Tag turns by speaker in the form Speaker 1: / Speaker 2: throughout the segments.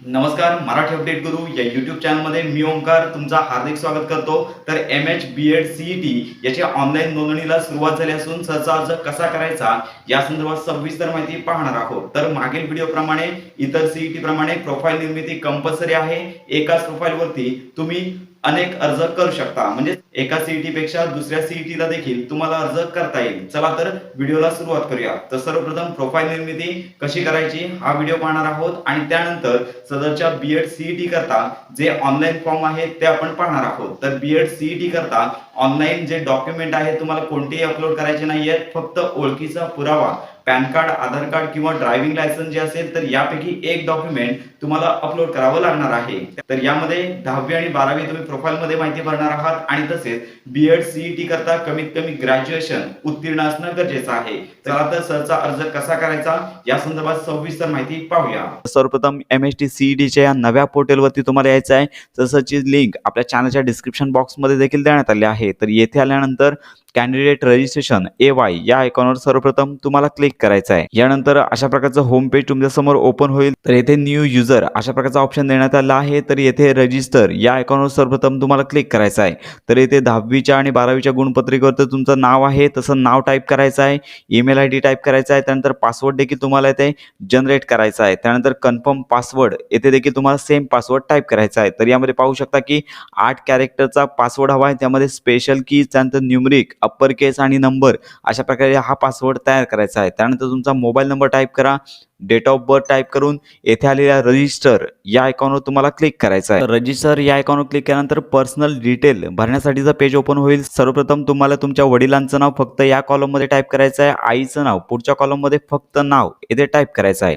Speaker 1: नमस्कार मराठी अपडेट गुरु या युट्यूब चॅनलमध्ये मी ओंकार तुमचा हार्दिक स्वागत करतो. तर M H B Ed CE T याची ऑनलाईन नोंदणीला सुरुवात झाली असून सहसा अर्ज कसा करायचा या संदर्भात सविस्तर माहिती पाहणार आहोत. तर मागील व्हिडिओप्रमाणे इतर सीईटी प्रमाणे प्रोफाईल निर्मिती कंपल्सरी आहे. एकाच प्रोफाईलवरती तुम्ही अनेक अर्ज करू शकता. म्हणजे एका सीईटी पेक्षा दुसऱ्या सीईटी ला देखील तुम्हाला अर्ज करता येईल. चला तर व्हिडिओला सुरुवात करूया. तर सर्वप्रथम प्रोफाईल निर्मिती कशी करायची हा व्हिडिओ पाहणार आहोत. आणि त्यानंतर सदरच्या बीएड सीईटी करता जे ऑनलाईन फॉर्म आहेत ते आपण पाहणार आहोत. तर बीएड सीईटी करता ऑनलाईन जे डॉक्युमेंट आहे तुम्हाला कोणतेही अपलोड करायचे नाहीयेत. फक्त ओळखीचा पुरावा पॅन कार्ड आधार कार्ड किंवा ड्रायव्हिंग लायसन्स जे असेल तर यापैकी एक डॉक्युमेंट तुम्हाला अपलोड करावं लागणार आहे. तर यामध्ये दहावी आणि बारावी तुम्ही प्रोफाईलमध्ये माहिती भरणार आहात आणि तसेच बीएड सीईटी करता कमीत कमी ग्रॅज्युएशन उत्तीर्ण असणं गरजेचं आहे. चला तर सरचा अर्ज कसा करायचा? या संदर्भात सविस्तर माहिती पाहूया. सर्वप्रथम एम एस टी सीईटीच्या या नव्या पोर्टलवरती तुम्हाला यायचं आहे. तसंची लिंक आपल्या चॅनलच्या डिस्क्रिप्शन बॉक्समध्ये देखील देण्यात आली आहे. तर येथे आल्यानंतर कॅन्डिडेट रजिस्ट्रेशन ए वाय या आयकॉनवर सर्वप्रथम तुम्हाला क्लिक करायचं आहे. यानंतर अशा प्रकारचं होम पेज तुमच्यासमोर ओपन होईल. तर येथे न्यू युजर अशा प्रकारचा ऑप्शन देण्यात आला आहे. तर येथे रजिस्टर या आयकॉनवर सर्वप्रथम तुम्हाला क्लिक करायचं आहे. तर येथे दहावीच्या आणि बारावीच्या गुणपत्रिकेवर तर तुमचं नाव आहे. तसं नाव टाईप करायचं आहे. ईमेल आय डी टाईप करायचा आहे. त्यानंतर पासवर्ड देखील तुम्हाला येथे जनरेट करायचा आहे. त्यानंतर कन्फर्म पासवर्ड येथे देखील तुम्हाला सेम पासवर्ड टाईप करायचा आहे. तर यामध्ये पाहू शकता की आठ कॅरेक्टरचा पासवर्ड हवा आहे. त्यामध्ये स्पेशल की त्यानंतर न्यूमरिक अप्पर केस आणि नंबर अशा प्रकारे हा पासवर्ड तयार करायचा आहे. त्यानंतर तुमचा मोबाईल नंबर टाईप करा. डेट ऑफ बर्थ टाईप करून येथे आलेल्या रजिस्टर या आयकॉनवर तुम्हाला क्लिक करायचं आहे. रजिस्टर या आयकॉनवर क्लिक केल्यानंतर पर्सनल डिटेल भरण्यासाठीचं पेज ओपन होईल. सर्वप्रथम तुम्हाला तुमच्या वडिलांचं नाव फक्त या कॉलममध्ये टाईप करायचं आहे. आईचं नाव पुढच्या कॉलममध्ये फक्त नाव येथे टाईप करायचं आहे.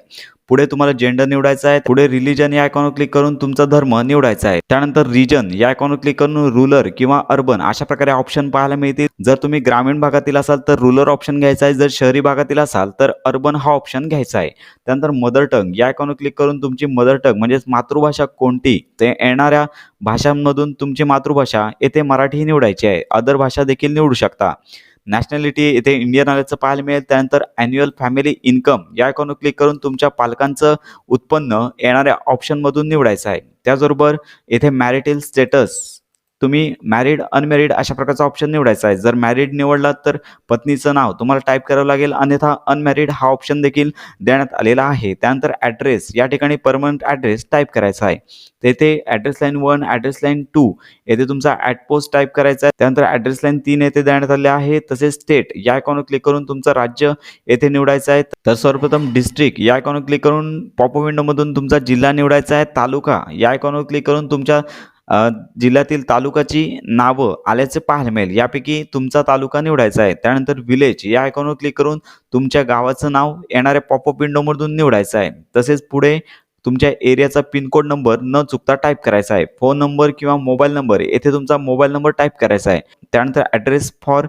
Speaker 1: पुढे तुम्हाला जेंडर निवडायचा आहे पुढे रिलीजन या आयकॉनवर क्लिक करून तुमचा धर्म निवडायचा आहे. त्यानंतर रिजन या आयकॉनवर क्लिक करून रुलर किंवा अर्बन अशा प्रकारे ऑप्शन पाहायला मिळतील. जर तुम्ही ग्रामीण भागातील असाल तर रुलर ऑप्शन घ्यायचा आहे. जर शहरी भागातील असाल तर अर्बन हा ऑप्शन घ्यायचा आहे. त्यानंतर मदर टंग या आयकॉनवर क्लिक करून तुमची मदर टंग म्हणजेच मातृभाषा कोणती? ते येणाऱ्या भाषांमधून तुमची मातृभाषा येथे मराठी निवडायची आहे. अदर भाषा देखील निवडू शकता. नॅशनॅलिटी इथे इंडियन आल्याचं पाहायला मिळेल. त्यानंतर अॅन्युअल फॅमिली इन्कम या आयकॉनवर क्लिक करून तुमच्या पालकांचं उत्पन्न येणाऱ्या ऑप्शनमधून निवडायचं आहे. त्याचबरोबर येथे मॅरिटल स्टेटस तुम्ही मॅरिड अनमॅरिड अशा प्रकारचा ऑप्शन निवडायचा आहे. जर मॅरिड निवडलात तर पत्नीचं नाव तुम्हाला टाईप करावं लागेल. अन्यथा अनमॅरिड हा ऑप्शन देखील देण्यात आलेला आहे. त्यानंतर ॲड्रेस या ठिकाणी परमनंट ॲड्रेस टाईप करायचा आहे. तेथे address line one address line two येथे तुमचा ॲट पोस्ट टाईप करायचा आहे. त्यानंतर ॲड्रेस लाईन तीन येथे देण्यात आले आहे. तसेच स्टेट या आयकॉनवर क्लिक करून तुमचं राज्य येथे निवडायचं आहे. तर सर्वप्रथम डिस्ट्रिक्ट या आयकॉनवर क्लिक करून पॉप विंडोमधून तुमचा जिल्हा निवडायचा आहे. तालुका या आयकॉनवर क्लिक करून तुमच्या जिल्ह्यातील तालुकाची नावं आल्याचे पाहायला मिळेल. यापैकी तुमचा तालुका निवडायचा आहे. त्यानंतर विलेज या आयकॉनवर क्लिक करून तुमच्या गावाचं नाव येणाऱ्या पॉपअप विंडोमधून निवडायचं आहे. तसेच पुढे तुमच्या एरियाचा पिनकोड नंबर न चुकता टाईप करायचा आहे. फोन नंबर किंवा मोबाईल नंबर येथे तुमचा मोबाईल नंबर टाईप करायचा आहे. त्यानंतर ॲड्रेस फॉर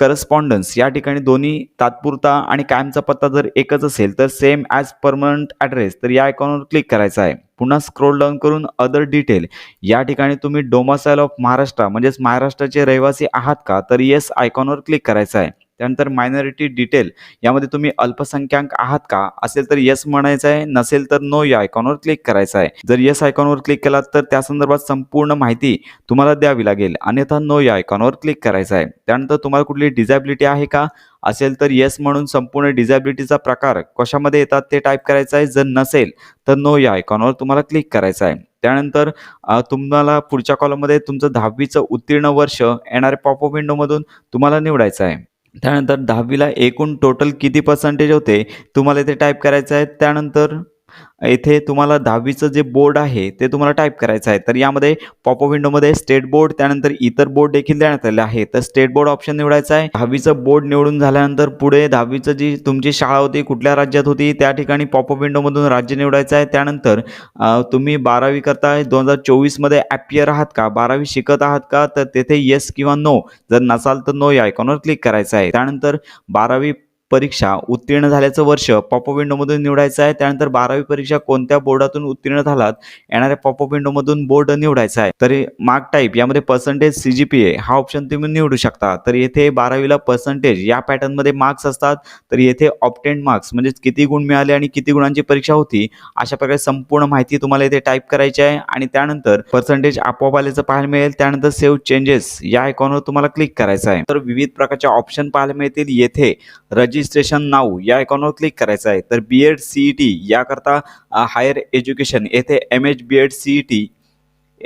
Speaker 1: करस्पॉन्डन्स या ठिकाणी दोन्ही तात्पुरता आणि कायमचा पत्ता जर एकच असेल तर सेम ॲज परमनंट ॲड्रेस तर या आयकॉनवर क्लिक करायचा आहे. पुन्हा स्क्रोल डाऊन करून अदर डिटेल या ठिकाणी तुम्ही डोमासाईल ऑफ महाराष्ट्र म्हणजेच महाराष्ट्राचे रहिवासी आहात का? तर येस आयकॉनवर क्लिक करायचं आहे. त्यानंतर मायनॉरिटी डिटेल यामध्ये तुम्ही अल्पसंख्याक आहात का? असेल तर येस म्हणायचं आहे नसेल तर नो या आयकॉनवर क्लिक करायचं आहे. जर येस आयकॉनवर क्लिक केलात तर त्या संदर्भात संपूर्ण माहिती तुम्हाला द्यावी लागेल. अन्यथा नो या आयकॉनवर क्लिक करायचं आहे. त्यानंतर तुम्हाला कुठली डिझॅबिलिटी आहे का? असेल तर येस म्हणून संपूर्ण डिझॅबिलिटीचा प्रकार कशामध्ये येतात ते टाईप करायचं आहे. जर नसेल तर नो या आयकॉनवर तुम्हाला क्लिक करायचं आहे. त्यानंतर तुम्हाला पुढच्या कॉलममध्ये तुमचं दहावीचं उत्तीर्ण वर्ष येणाऱ्या पॉपअप विंडोमधून तुम्हाला निवडायचं आहे. त्यानंतर दहावीला एकूण टोटल किती पर्सेंटेज होते? तुम्हाला इथे टाईप करायचं आहे. त्यानंतर येथे तुम्हाला दहावीचं जे बोर्ड आहे ते तुम्हाला टाईप करायचं आहे. तर यामध्ये पॉपअप विंडोमध्ये स्टेट बोर्ड त्यानंतर इतर बोर्ड देखील देण्यात आले आहे. तर स्टेट बोर्ड ऑप्शन निवडायचा आहे. दहावीचं बोर्ड निवडून झाल्यानंतर पुढे दहावीचं जी तुमची शाळा होती कुठल्या राज्यात होती त्या ठिकाणी पॉपअप विंडोमधून राज्य निवडायचं आहे. त्यानंतर तुम्ही बारावी करताय दोन हजार चोवीसमध्ये ॲपियर आहात का? बारावी शिकत आहात का? तर तेथे येस किंवा नो जर नसाल तर नो या आयकॉनवर क्लिक करायचं आहे. त्यानंतर बारावी परीक्षा उत्तीर्ण झाल्याचं वर्ष पॉपअप विंडोमधून निवडायचं आहे. त्यानंतर बारावी परीक्षा कोणत्या बोर्डातून उत्तीर्ण झालात? येणाऱ्या पॉपअप विंडोमधून बोर्ड निवडायचा आहे. तर मार्क टाईप यामध्ये percentage C G P A हा ऑप्शन तुम्ही निवडू शकता. तर येथे बारावीला पर्सेंटेज या पॅटर्नमध्ये मार्क्स असतात. तर येथे ऑप्टेंड मार्क्स म्हणजे किती गुण मिळाले आणि किती गुणांची परीक्षा होती अशा प्रकारे संपूर्ण माहिती तुम्हाला इथे टाईप करायची आहे. आणि त्यानंतर पर्सेंटेज आपोआप आल्याचं पाहायला मिळेल. त्यानंतर सेव्ह चेंजेस या आयकॉनवर तुम्हाला क्लिक करायचं आहे. तर विविध प्रकारचे ऑप्शन पाहायला मिळतील. येथे रजिस्ट्रेशन नाव या आयकॉनवर क्लिक करायचं आहे. तर B Ed C E T याकरता हायर एज्युकेशन येथे M H B Ed C E T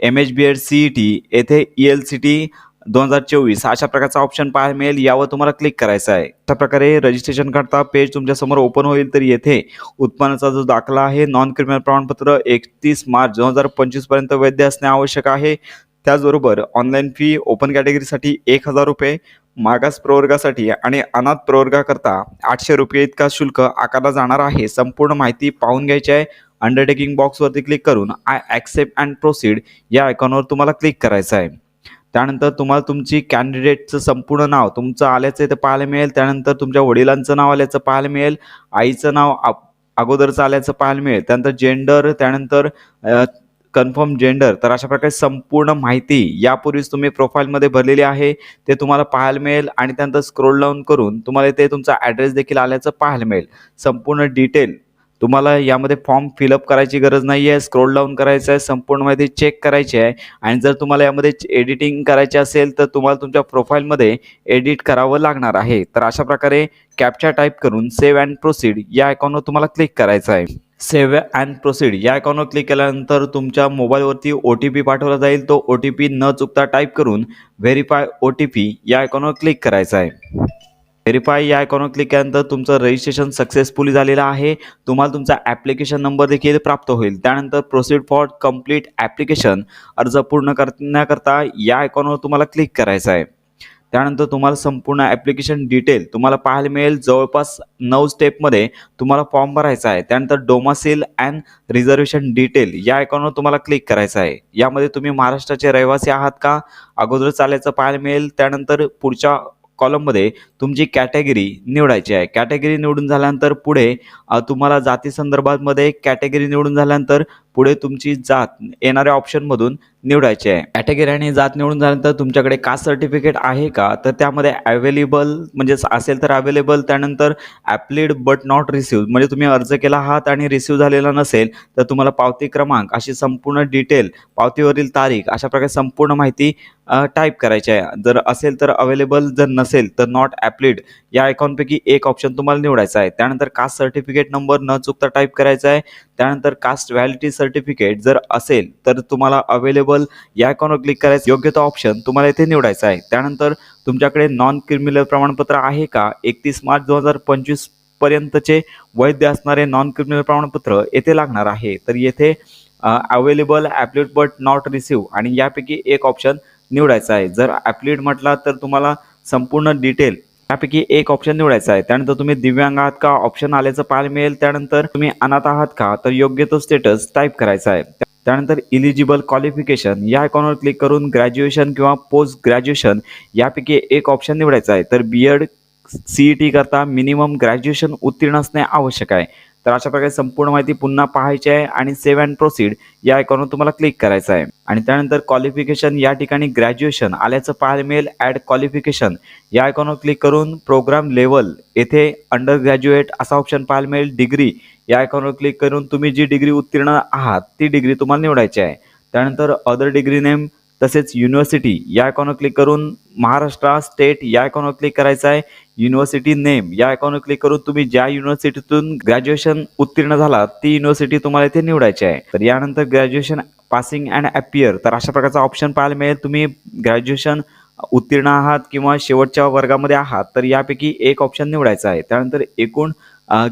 Speaker 1: M H B Ed C E T येथे ई एल सी टी दोन हजार चोवीस. अशा प्रकारचा ऑप्शन पाहायला मिळेल. यावर तुम्हाला क्लिक करायचं आहे. अशा प्रकारे रजिस्ट्रेशन करता पेज तुमच्यासमोर ओपन होईल. तर येथे उत्पन्नाचा जो दाखला आहे नॉन क्रिमिनल प्रमाणपत्र एकतीस मार्च दोन हजार पंचवीसपर्यंत वैध असणे आवश्यक आहे. त्याचबरोबर ऑनलाईन फी ओपन कॅटेगरीसाठी एक हजार रुपये मागास प्रवर्गासाठी आणि अनाथ प्रवर्गाकरता आठशे रुपये इतका शुल्क आकारला जाणार आहे. संपूर्ण माहिती पाहून घ्यायची आहे. अंडरटेकिंग बॉक्सवरती क्लिक करून आय ॲक्सेप्ट अँड प्रोसीड या आयकॉनवर तुम्हाला क्लिक करायचं आहे. त्यानंतर तुम्हाला तुमची कॅन्डिडेटचं संपूर्ण नाव तुमचं आल्याचं इथं पाहायला मिळेल. त्यानंतर तुमच्या वडिलांचं नाव आल्याचं पाहायला मिळेल. आईचं नाव अगोदरचं आल्याचं पाहायला मिळेल. त्यानंतर जेंडर त्यानंतर कन्फर्म जेंडर तर अशा प्रकारे संपूर्ण माहिती यापूर्वीच तुम्ही प्रोफाईलमध्ये भरलेली आहे. ते तुम्हाला पाहायला मिळेल आणि त्यानंतर स्क्रोल डाऊन करून तुम्हाला इथे तुमचा ॲड्रेस देखील आल्याचं पाहायला मिळेल. संपूर्ण डिटेल तुम्हाला यामध्ये फॉर्म फिलअप करायची गरज नाही आहे स्क्रोल डाऊन करायचं आहे संपूर्ण माहिती चेक करायची आहे. आणि जर तुम्हाला यामध्ये एडिटिंग करायची असेल तर तुम्हाला तुमच्या प्रोफाईलमध्ये एडिट करावं लागणार आहे. तर अशा प्रकारे कॅप्चा टाईप करून सेव्ह अँड प्रोसीड या आयकॉनवर तुम्हाला क्लिक करायचं आहे. सेव्ह अँड प्रोसीड या आयकॉनवर क्लिक केल्यानंतर तुमच्या मोबाईलवरती ओ टी पी पाठवला जाईल. तो ओ टी पी न चुकता टाईप करून व्हेरीफाय ओ टी पी या आयकॉनवर क्लिक करायचा आहे. व्हेरीफाय या आयकॉनवर क्लिक केल्यानंतर तुमचं रजिस्ट्रेशन सक्सेसफुली झालेलं आहे. तुम्हाला तुमचा ॲप्लिकेशन नंबर देखील प्राप्त होईल. त्यानंतर प्रोसीड फॉर कंप्लीट ॲप्लिकेशन अर्ज पूर्ण करण्याकरता या आयकॉनवर तुम्हाला क्लिक करायचा आहे. त्यानंतर तुम्हाला संपूर्ण ॲप्लिकेशन डिटेल तुम्हाला पाहायला मिळेल. जवळपास नऊ स्टेपमध्ये तुम्हाला फॉर्म भरायचा आहे. त्यानंतर डोमासील अँड रिझर्वेशन डिटेल या अकाउंटवर तुम्हाला क्लिक करायचं आहे. यामध्ये तुम्ही महाराष्ट्राचे रहिवासी आहात का? अगोदर चालायचं पाहायला मिळेल. त्यानंतर पुढच्या कॉलममध्ये तुमची कॅटेगरी निवडायची आहे. कॅटेगरी निवडून झाल्यानंतर पुढे तुम्हाला जाती संदर्भामध्ये कॅटेगरी निवडून झाल्यानंतर पुढे तुमची जात येणाऱ्या ऑप्शनमधून निवडायची आहे. कॅटेगरी आणि जात निवडून झाल्यानंतर तुमच्याकडे कास्ट सर्टिफिकेट आहे का? तर त्यामध्ये अवेलेबल म्हणजे असेल तर अवेलेबल त्यानंतर ॲप्लिड बट नॉट रिसिव्ह म्हणजे तुम्ही अर्ज केला आहात आणि रिसिव्ह झालेला नसेल तर तुम्हाला पावती क्रमांक अशी संपूर्ण डिटेल पावतीवरील तारीख अशा प्रकारे संपूर्ण माहिती टाईप करायची आहे. जर असेल तर अवेलेबल जर नसेल तर नॉट ॲप ॲप्लिड या आयकॉनपैकी एक ऑप्शन तुम्हाला निवडायचा आहे. त्यानंतर कास्ट सर्टिफिकेट नंबर न चुकता टाईप करायचा आहे. त्यानंतर कास्ट व्हॅलिटी सर्टिफिकेट जर असेल तर तुम्हाला अवेलेबल या आयकॉनवर क्लिक करायचं. योग्य तो ऑप्शन तुम्हाला इथे निवडायचा आहे. त्यानंतर तुमच्याकडे नॉन क्रिमिनल प्रमाणपत्र आहे का? एकतीस मार्च दोन हजार पंचवीस पर्यंतचे वैध असणारे नॉन क्रिमिनल प्रमाणपत्र येथे लागणार आहे. तर येथे available applied but not received आणि यापैकी एक ऑप्शन निवडायचा आहे. जर ॲप्लिट म्हटला तर तुम्हाला संपूर्ण डिटेल यापैकी एक ऑप्शन निवडायचा आहे. त्यानंतर तुम्ही दिव्यांग आहात का? ऑप्शन आल्याचं पाहायला मिळेल. त्यानंतर तुम्ही अनाथ आहात का? तर योग्य तो स्टेटस टाईप करायचा आहे. त्यानंतर इलिजिबल क्वालिफिकेशन या आयकॉनवर क्लिक करून ग्रॅज्युएशन किंवा पोस्ट ग्रॅज्युएशन यापैकी एक ऑप्शन निवडायचा आहे. तर बी एड सीईटी करता मिनिमम ग्रॅज्युएशन उत्तीर्ण असणे आवश्यक आहे. तर अशा प्रकारे संपूर्ण माहिती पुन्हा पाहायची आहे आणि सेव्ह अँड प्रोसीड या आयकॉनवर तुम्हाला क्लिक करायचं आहे. आणि त्यानंतर क्वालिफिकेशन या ठिकाणी ग्रॅज्युएशन आल्याचं पाहायला मिळेल. ॲड क्वालिफिकेशन या आयकॉनवर क्लिक करून प्रोग्राम लेवल येथे अंडर ग्रॅज्युएट असा ऑप्शन पाहायला मिळेल. डिग्री या आयकॉनवर क्लिक करून तुम्ही जी डिग्री उत्तीर्ण आहात ती डिग्री तुम्हाला निवडायची आहे. त्यानंतर अदर डिग्री नेम तसेच युनिव्हर्सिटी या आयकॉनवर क्लिक करून महाराष्ट्र स्टेट या आयकॉनवर क्लिक करायचं आहे. युनिव्हर्सिटी नेम या आयकॉनवर क्लिक करून तुम्ही ज्या युनिव्हर्सिटीतून ग्रॅज्युएशन उत्तीर्ण झाला ती युनिव्हर्सिटी तुम्हाला इथे निवडायची आहे. तर यानंतर ग्रॅज्युएशन पासिंग अँड अपियर तर अशा प्रकारचा ऑप्शन पाहायला मिळेल. तुम्ही ग्रॅज्युएशन उत्तीर्ण आहात किंवा शेवटच्या वर्गामध्ये आहात तर यापैकी एक ऑप्शन निवडायचा आहे. त्यानंतर एकूण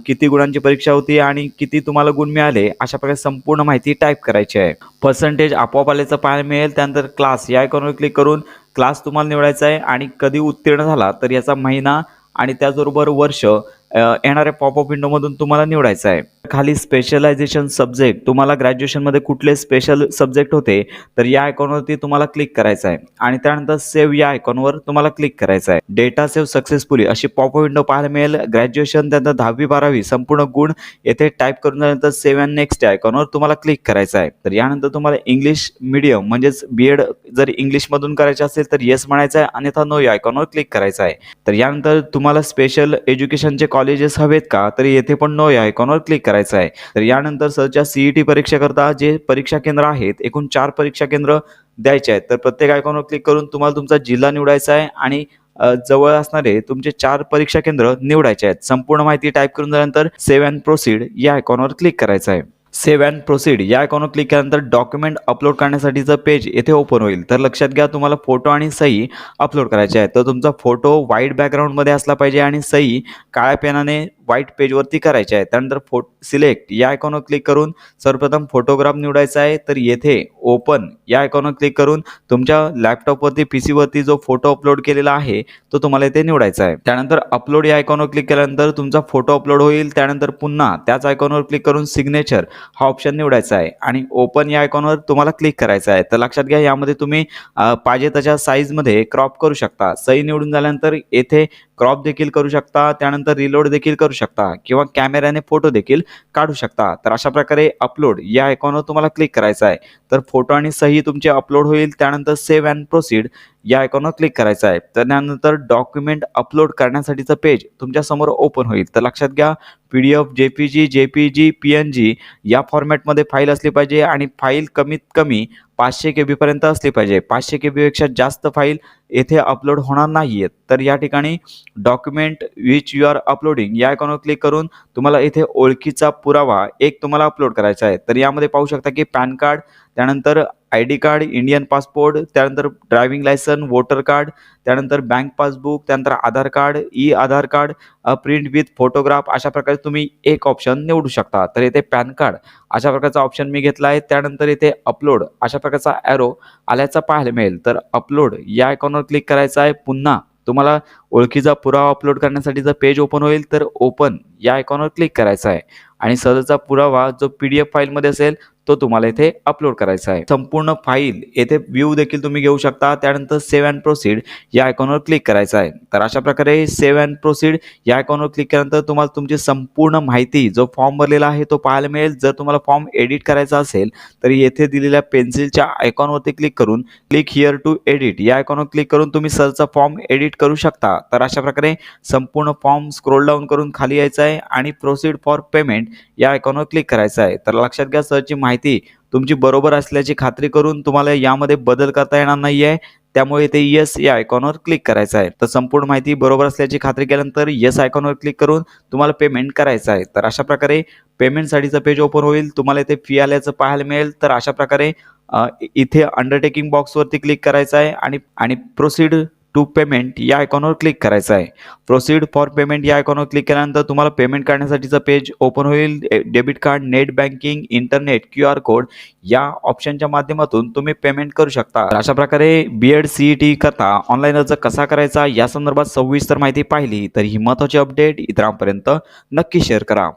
Speaker 1: किती गुणांची परीक्षा होती आणि किती तुम्हाला गुण मिळाले अशा प्रकारे संपूर्ण माहिती टाईप करायची आहे. पर्सेंटेज आपोआप आल्याचं पाहायला मिळेल. त्यानंतर क्लास या आयकॉनवर क्लिक करून क्लास तुम्हाला निवडायचा आहे आणि कधी उत्तीर्ण झाला तर याचा महिना आणि त्याचबरोबर वर्ष येणाऱ्या पॉपअप विंडोमधून तुम्हाला निवडायचं आहे. खाली स्पेशलायझेशन सब्जेक्ट तुम्हाला ग्रॅज्युएशनमध्ये कुठले स्पेशल सब्जेक्ट होते तर या आयकॉनवरती तुम्हाला क्लिक करायचं आहे. आणि त्यानंतर सेव्ह या आयकॉनवर तुम्हाला क्लिक करायचं आहे. डेटा सेव्ह सक्सेसफुली अशी पॉपअप विंडो पाहायला मिळेल. ग्रॅज्युएशन त्यानंतर दहावी बारावी संपूर्ण गुण येथे टाईप करून झाल्यानंतर सेव्ह अँड नेक्स्ट या आयकॉनवर तुम्हाला क्लिक करायचं आहे. तर यानंतर तुम्हाला इंग्लिश मीडियम म्हणजेच बी एड जर इंग्लिशमधून करायचं असेल तर येस म्हणायचं आहे. अन्यथा नो या आयकॉनवर क्लिक करायचं आहे. तर यानंतर तुम्हाला स्पेशल एज्युकेशनचे कॉलेजेस हवेत का? तर येथे पण नो या आयकॉनवर क्लिक करायचं आहे? तर यानंतर सरच्या सीईटी परीक्षेकरता जे परीक्षा केंद्र आहेत एकूण चार परीक्षा केंद्र द्यायचे आहेत. तर प्रत्येक आयकॉनवर क्लिक करून तुम्हाला तुमचा जिल्हा निवडायचा आहे आणि जवळ असणारे तुमचे चार परीक्षा केंद्र निवडायचे आहेत. संपूर्ण माहिती टाईप करून झाल्यानंतर सेव्ह अँड प्रोसीड या आयकॉनवर क्लिक करायचं आहे. सेव्ह अँड प्रोसीड या आयकॉनवर क्लिक केल्यानंतर डॉक्युमेंट अपलोड करण्यासाठीचं पेज येथे ओपन होईल. तर लक्षात घ्या तुम्हाला फोटो आणि सही अपलोड करायचे आहे तर तुमचा फोटो व्हाईट बॅकग्राऊंडमध्ये असला पाहिजे आणि सही काळ्या पेनाने व्हाईट पेजवरती करायचे आहे त्यानंतर फो सिलेक्ट या आयकॉनवर क्लिक करून सर्वप्रथम फोटोग्राफ निवडायचा आहे. तर येथे ओपन या आयकॉनवर क्लिक करून तुमच्या लॅपटॉपवरती पी सीवरती जो फोटो अपलोड केलेला आहे तो तुम्हाला इथे निवडायचा आहे. त्यानंतर अपलोड या आयकॉनवर क्लिक केल्यानंतर तुमचा फोटो अपलोड होईल. त्यानंतर पुन्हा त्याच आयकॉनवर क्लिक करून सिग्नेचर हा ऑप्शन निवडायचा आहे. आणि ओपन या आयकॉनवर तुम्हाला क्लिक करायचा आहे. तर लक्षात घ्या यामध्ये तुम्ही पाहिजे तशा साईजमध्ये क्रॉप करू शकता. सही निवडून झाल्यानंतर येथे क्रॉप देखील करू शकता त्यानंतर रिलोड देखील करू शकता किंवा कॅमेऱ्याने फोटो देखील काढू शकता. तर अशा प्रकारे अपलोड या आयकॉनवर तुम्हाला क्लिक करायचं आहे. तर फोटो आणि सही तुमचे अपलोड होईल त्यानंतर सेव्ह अँड प्रोसीड या आयकॉनवर क्लिक करायचं आहे. तर त्यानंतर डॉक्युमेंट अपलोड करण्यासाठीचं पेज तुमच्यासमोर ओपन होईल. तर लक्षात घ्या P D F J P G J P G P N G या फॉर्मॅटमध्ये फाईल असली पाहिजे आणि फाईल कमीत कमी पाचशे के बीपर्यंत असली पाहिजे. पाचशे के बीपेक्षा जास्त फाईल येथे अपलोड होणार नाही आहेत तर या ठिकाणी document which you are uploading या आयकॉनवर क्लिक करून तुम्हाला इथे ओळखीचा पुरावा एक तुम्हाला अपलोड करायचा आहे. तर यामध्ये पाहू शकता की पॅन कार्ड त्यानंतर I D card Indian passport त्यानंतर ड्रायव्हिंग लायसन वोटर कार्ड त्यानंतर बँक पासबुक त्यानंतर Aadhaar card E Aadhaar card print with photograph अशा प्रकारे तुम्ही एक ऑप्शन निवडू शकता. तर येथे पॅन कार्ड अशा प्रकारचा ऑप्शन मी घेतला आहे. त्यानंतर येथे अपलोड अशा प्रकारचा ॲरो आल्याचा पाहायला मिळेल. तर अपलोड या आयकॉनवर क्लिक करायचा आहे. पुन्हा तुम्हाला ओळखीचा पुरावा अपलोड करण्यासाठी जर पेज ओपन होईल तर ओपन या आयकॉनवर क्लिक करायचं आहे. आणि सदरचा पुरावा जो पी डी एफ फाईलमध्ये असेल तो तुम्हाला इथे अपलोड करायचा आहे. संपूर्ण फाईल येथे व्ह्यू देखील तुम्ही घेऊ शकता. त्यानंतर सेव्ह अँड प्रोसीड या आयकॉनवर क्लिक करायचं आहे. तर अशा प्रकारे सेव्ह अँड प्रोसीड या आयकॉनवर क्लिक केल्यानंतर तुम्हाला तुमची संपूर्ण माहिती जो फॉर्म भरलेला आहे तो पाहायला मिळेल. जर तुम्हाला फॉर्म एडिट करायचा असेल तर येथे दिलेल्या पेन्सिलच्या आयकॉनवरती क्लिक करून क्लिक हिअर टू एडिट या आयकॉनवर क्लिक करून तुम्ही सरचा फॉर्म एडिट करू शकता. तर अशा प्रकारे संपूर्ण फॉर्म स्क्रोल डाऊन करून खाली यायचा आहे आणि प्रोसीड फॉर पेमेंट या आयकॉनवर क्लिक करायचं आहे. तर लक्षात घ्या सरची माहिती माहिती तुमची बरोबर असल्याची खात्री करून तुम्हाला यामध्ये बदल करता येणार नाही आहे त्यामुळे ते येस या आयकॉनवर क्लिक करायचं आहे. तर संपूर्ण माहिती बरोबर असल्याची खात्री केल्यानंतर येस आयकॉनवर क्लिक करून तुम्हाला पेमेंट करायचं आहे. तर अशा प्रकारे पेमेंटसाठीचं पेज ओपन होईल. तुम्हाला इथे फी आल्याचं पाहायला मिळेल. तर अशा प्रकारे इथे अंडरटेकिंग बॉक्सवरती क्लिक करायचं आहे आणि आणि प्रोसीड टू पेमेंट या आयकॉनवर क्लिक करायचं आहे. प्रोसीड फॉर पेमेंट या आयकॉनवर क्लिक केल्यानंतर तुम्हाला पेमेंट करण्यासाठीचं पेज ओपन होईल. Debit card net banking internet Q R code या ऑप्शनच्या माध्यमातून तुम्ही पेमेंट करू शकता. अशा प्रकारे B Ed C E T करता ऑनलाईन अर्ज कसा करायचा या संदर्भात सविस्तर माहिती पाहिली तर ही महत्त्वाची अपडेट इतरांपर्यंत नक्की शेअर करा.